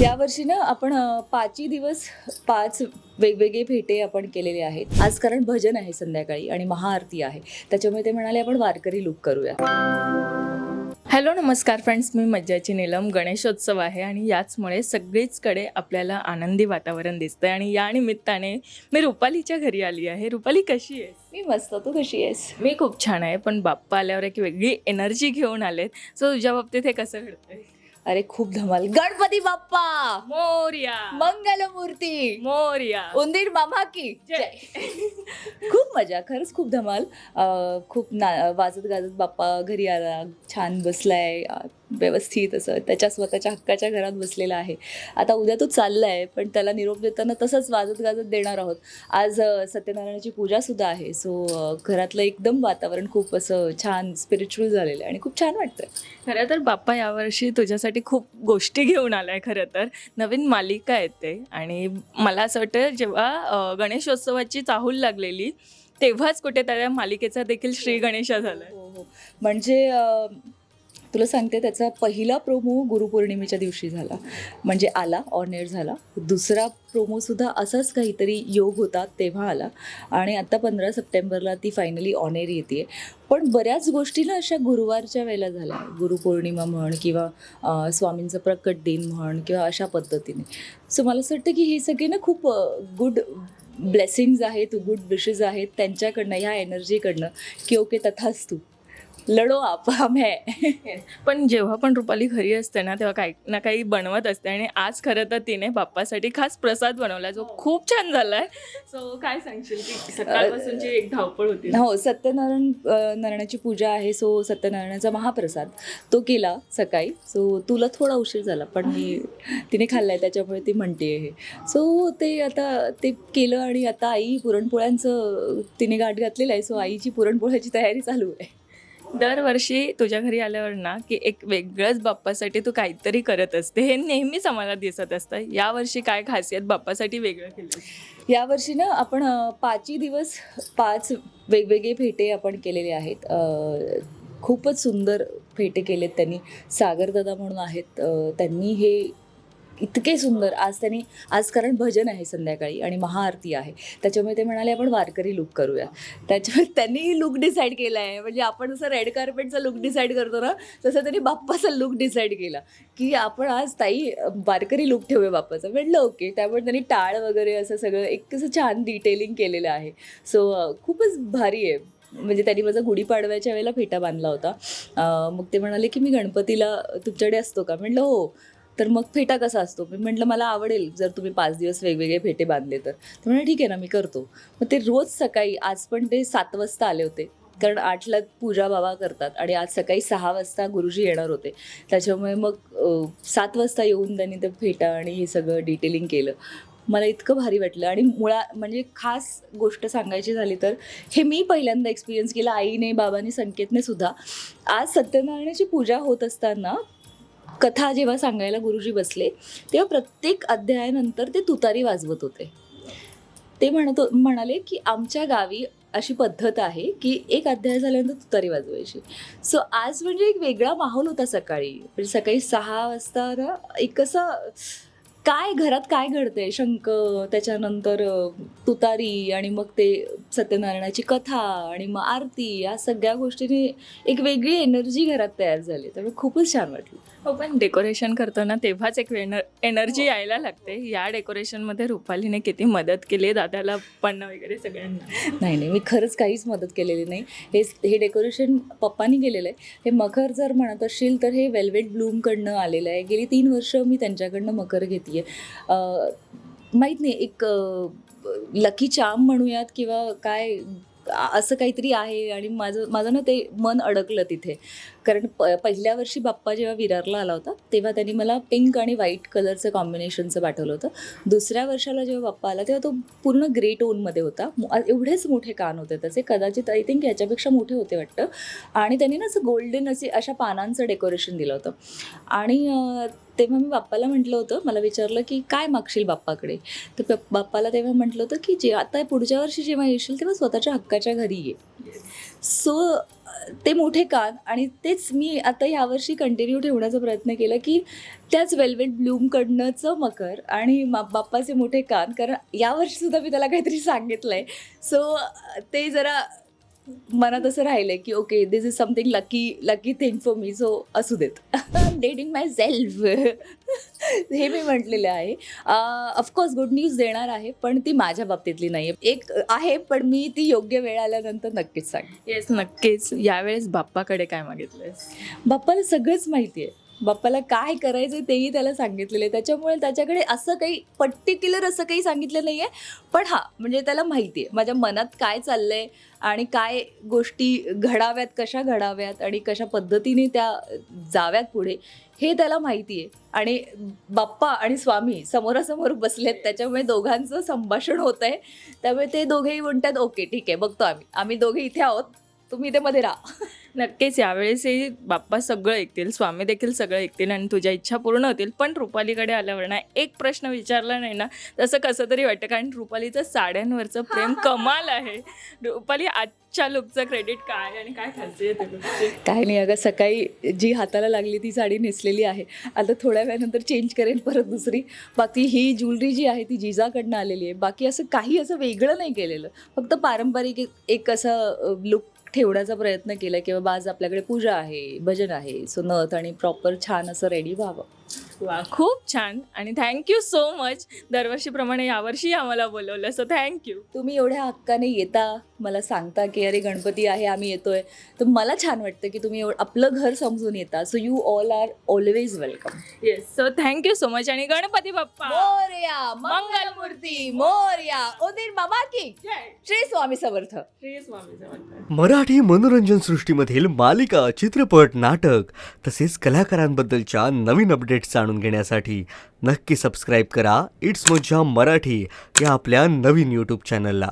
यावर्षी ना आपण पाचही दिवस पाच वेगवेगळे भेटे आपण केलेले आहेत. आज कारण भजन आहे संध्याकाळी आणि महाआरती आहे. त्याच्यामुळे ते म्हणाले आपण वारकरी लुक करूया. हॅलो नमस्कार फ्रेंड्स. मी मज्जाची नीलम. गणेशोत्सव आहे आणि याचमुळे सगळीचकडे आपल्याला आनंदी वातावरण दिसतंय आणि या निमित्ताने मी रुपालीच्या घरी आली आहे. रुपाली कशी आहे मी मस्त. तू कशी आहेस? मी खूप छान आहे पण बाप्पा आल्यावर एक वेगळी एनर्जी घेऊन आलेत. सो तुझ्या बाबतीत हे कसं घडतंय? अरे खूप धमाल. गणपती बाप्पा! मोर्या. मंगलमूर्ती. मोर्या. उंदीर मामा की. खूप मजा खरंच खूप धमाल. अं, खूप ना वाजत गाजत बाप्पा घरी आला छान बसलाय. अं, व्यवस्थित असं त्याच्या स्वतःच्या हक्काच्या घरात बसलेला आहे. आता उद्या तो चाललाय पण त्याला निरोप देताना तसंच वाजत गाजत देणार आहोत. आज सत्यनारायणाची पूजा सुद्धा आहे. सो घरातलं एकदम वातावरण खूप असं छान स्पिरिच्युअल झालेलं आहे आणि खूप छान वाटतंय. खरं तर बाप्पा यावर्षी तुझ्यासाठी खूप गोष्टी घेऊन आलाय खरं तर. नवीन मालिका येते आणि मला असं वाटतं जेव्हा गणेशोत्सवाची चाहूल लागलेली तेव्हाच कुठे त्या मालिकेचा देखील श्री गणेशा झालाय. हो हो. म्हणजे अं, तुला सांगते त्याचा पहिला प्रोमो गुरुपौर्णिमेच्या दिवशी झाला. म्हणजे आला ऑन एअर झाला. दुसरा प्रोमोसुद्धा असाच काहीतरी योग होता तेव्हा आला. आणि आत्ता पंधरा सप्टेंबरला ती फायनली ऑन एअर येते पण बऱ्याच गोष्टी ना अशा गुरुवारच्या वेळेला झाल्या. गुरुपौर्णिमा म्हण किंवा स्वामींचं प्रकट दिन म्हण किंवा अशा पद्धतीने. सो मला असं वाटतं की हे सगळे ना खूप गुड ब्लेसिंग्ज आहेत गुड विशेस आहेत त्यांच्याकडनं ह्या एनर्जीकडनं की ओके तथाच तू लढो आप हम है पण जेव्हा पण रुपाली घरी असते ना तेव्हा काही ना काही बनवत असते आणि आज खरं तर तिने बाप्पासाठी खास प्रसाद बनवला जो खूप छान झालाय. सो काय सांगशील की सकाळपासूनची एक धावपळ होती? हो सत्यनारायण नारायणाची पूजा आहे सो सत्यनारायणाचा महाप्रसाद तो केला सकाळी. सो तुला थोडा उशीर झाला पण मी तिने खाल्लाय त्याच्यामुळे ती म्हणते हे. सो ते आता ते केलं आणि आता आई पुरणपोळ्यांचं तिने गाठ घातलेलं आहे सो आईची पुरणपोळ्याची तयारी चालू आहे. दरवर्षी तुझ्या घरी आल्यावर ना की एक वेगळंच बाप्पासाठी तू काहीतरी करत असते. हे नेहमीच आम्हाला दिसत असतं. यावर्षी काय खासियत बाप्पासाठी वेगळं केलं? यावर्षी ना आपण पाचही दिवस पाच वेगवेगळे भेटे आपण केलेले आहेत. खूपच सुंदर भेटे केलेत त्यांनी. सागरदादा म्हणून आहेत. त्यांनी हे इतके सुंदर. आज त्यांनी आज कारण भजन आहे संध्याकाळी आणि महाआरती आहे. त्याच्यामुळे ते म्हणाले आपण वारकरी लुक करूया. त्याच्यामुळे त्यांनी लुक डिसाईड केला आहे. म्हणजे आपण जसं रेड कार्पेटचा लुक डिसाईड करतो ना तसं त्यांनी बाप्पाचा लुक डिसाईड केला. की आपण आज ताई वारकरी लुक ठेवूया बाप्पाचा. म्हटलं ओके. त्यामुळे त्यांनी टाळ वगैरे असं सगळं एक असं छान डिटेलिंग केलेलं आहे. सो खूपच भारी आहे. म्हणजे त्यांनी माझा गुढीपाडव्याच्या वेळेला फेटा बांधला होता. मग ते म्हणाले की मी गणपतीला तुमच्याकडे असतो का? म्हटलं हो. तर मग फेटा कसा असतो? मी म्हटलं मला आवडेल जर तुम्ही पाच दिवस वेगवेगळे फेटे बांधले तर. म्हणजे ठीक आहे ना मी करतो. मग ते रोज सकाळी आज पण ते सात वाजता आले होते. कारण आठला पूजा बाबा करतात आणि आज सकाळी सहा वाजता गुरुजी येणार होते. त्याच्यामुळे मग सात वाजता येऊन त्यांनी ते फेटा आणि हे सगळं डिटेलिंग केलं. मला इतकं भारी वाटलं आणि मुळा म्हणजे खास गोष्ट सांगायची झाली तर हे मी पहिल्यांदा एक्सपिरियन्स केलं आईने बाबांनी संकेतने सुद्धा आज सत्यनारायणाची पूजा होत असताना कथा जेव्हा सांगायला गुरुजी बसले तेव्हा प्रत्येक अध्यायानंतर ते तुतारी वाजवत होते. ते म्हणत म्हणाले की आमच्या गावी अशी पद्धत आहे की एक अध्याय झाल्यानंतर तुतारी वाजवायची. सो आज म्हणजे एक वेगळा माहोल होता सकाळी. म्हणजे सकाळी सहा वाजता ना एक असं काय घरात काय घडतंय? शंख त्याच्यानंतर तुतारी आणि मग ते सत्यनारायणाची कथा आणि मग आरती या सगळ्या गोष्टीने एक वेगळी एनर्जी घरात तयार झाली. त्यामुळे खूपच छान वाटलं. हो पण डेकोरेशन करतो ना तेव्हाच एक एनर्जी यायला लागते. या डेकोरेशनमध्ये रुपालीने किती मदत केली दादाला पण वगैरे सगळ्यांना. नाही नाही मी खरंच काहीच मदत केलेली नाही. हे हे डेकोरेशन पप्पानी केलेलं आहे हे मखर जर म्हणत असशील तर हे वेल्वेट ब्लूमकडनं आलेलं आहे. गेली तीन वर्ष मी त्यांच्याकडनं मकर घेते माहीत नाही एक लकी चाम म्हणूयात किंवा काय असं काहीतरी आहे आणि माझं माझं ना ते मन अडकलं तिथे. कारण प पहिल्या वर्षी बाप्पा जेव्हा विरारला आला होता तेव्हा त्यांनी मला पिंक आणि व्हाईट कलरचं कॉम्बिनेशनचं पाठवलं होतं. दुसऱ्या वर्षाला जेव्हा बाप्पा आला तेव्हा तो पूर्ण ग्रे टोनमध्ये होता. एवढेच मोठे कान होते त्याचे कदाचित आय थिंक याच्यापेक्षा मोठे होते वाटतं. आणि त्यांनी ना असं गोल्डन असे अशा पानांचं डेकोरेशन दिलं होतं. आणि तेव्हा मी बाप्पाला म्हटलं होतं मला विचारलं की काय मागशील बाप्पाकडे? तर बाप- बाप्पाला तेव्हा म्हटलं होतं की जे आता पुढच्या वर्षी जेव्हा येशील तेव्हा स्वतःच्या हक्काच्या घरी ये. सो ते मोठे कान आणि तेच मी आता यावर्षी कंटिन्यू ठेवण्याचा प्रयत्न केला की त्याच वेल्वेट ब्लूमकडनंचं मकर आणि मा बाप्पाचे मोठे कान. कारण यावर्षीसुद्धा मी त्याला काहीतरी सांगितलं आहे सो ते जरा मनात असं राहिलं की okay this is something lucky lucky thing for me so असू देत. डेटिंग माय सेल्फ हे मी म्हटलेलं आहे. ऑफकोर्स गुड न्यूज देणार आहे पण ती माझ्या बाबतीतली नाही एक आहे पण मी ती योग्य वेळ आल्यानंतर नक्कीच सांगेन. येस नक्कीच. यावेळेस बाप्पाकडे काय मागितलंयस? बाप्पाला सगळंच माहिती आहे बाप्पाला काय करायचं तेही त्याला सांगितलेलं आहे. त्याच्यामुळे त्याच्याकडे असं काही पर्टिक्युलर असं काही सांगितलं नाही आहे पण हां म्हणजे त्याला माहिती आहे माझ्या मनात काय चाललं आहे आणि काय गोष्टी घडाव्यात कशा घडाव्यात आणि कशा पद्धतीने त्या जाव्यात पुढे हे त्याला माहिती आहे आणि बाप्पा आणि स्वामी समोरासमोर बसलेत. त्याच्यामुळे दोघांचं संभाषण होत आहे त्यामुळे ते दोघेही म्हणतात ओके ठीक आहे बघतो आम्ही. आम्ही दोघे इथे आहोत. तुम्ही इथे मध्ये राहा. नक्कीच यावेळेस हे बाप्पा सगळं ऐकतील स्वामी देखील सगळं ऐकतील आणि तुझ्या इच्छा पूर्ण होतील. पण रुपालीकडे आल्यावर ना एक प्रश्न विचारला नाही ना तसं कसं तरी वाटतं कारण रुपालीचं साड्यांवरचं प्रेम कमाल आहे. रुपाली आजच्या लुकचं क्रेडिट काय आणि काय तुमची? काय नाही अगं सकाळी जी हाताला लागली ती साडी नेसलेली आहे. आता थोड्या वेळानंतर चेंज करेन परत दुसरी. बाकी ही ज्वेलरी जी आहे ती जिजाकडनं आलेली आहे. बाकी असं काही असं वेगळं नाही केलेलं. फक्त पारंपरिक एक- एक असं लुक ठेवण्याचा प्रयत्न केला की बाबा आज आपल्याकडे पूजा आहे भजन आहे सो नथ आणि प्रॉपर छान असं रेडी व्हावं. वा खूप छान. आणि थँक्यू सो मच दरवर्षीप्रमाणे यावर्षी आम्हाला बोलवलं सो थँक्यू तुम्ही एवढ्या हक्काने येता. मला सांगता की अरे गणपती आहे आम्ही येतोय. तर मला छान वाटतं की तुम्ही एवढं आपलं घर समजून येता. So you all are always welcome yes so thank you so much आणि गणपती बाप्पा. मोरया मंगलमूर्ती. मोरया उदीर बाबा की. जय. श्री स्वामी समर्थ. श्री स्वामी समर्थ. मराठी मनोरंजन सृष्टीमधील मालिका चित्रपट नाटक तसेच कलाकारांबद्दलच्या नवीन अपडेट्स जाणून घेण्यासाठी नक्की सबस्क्राईब करा. इट्स मज्जा मराठी या आपल्या नवीन यूट्यूब चॅनलला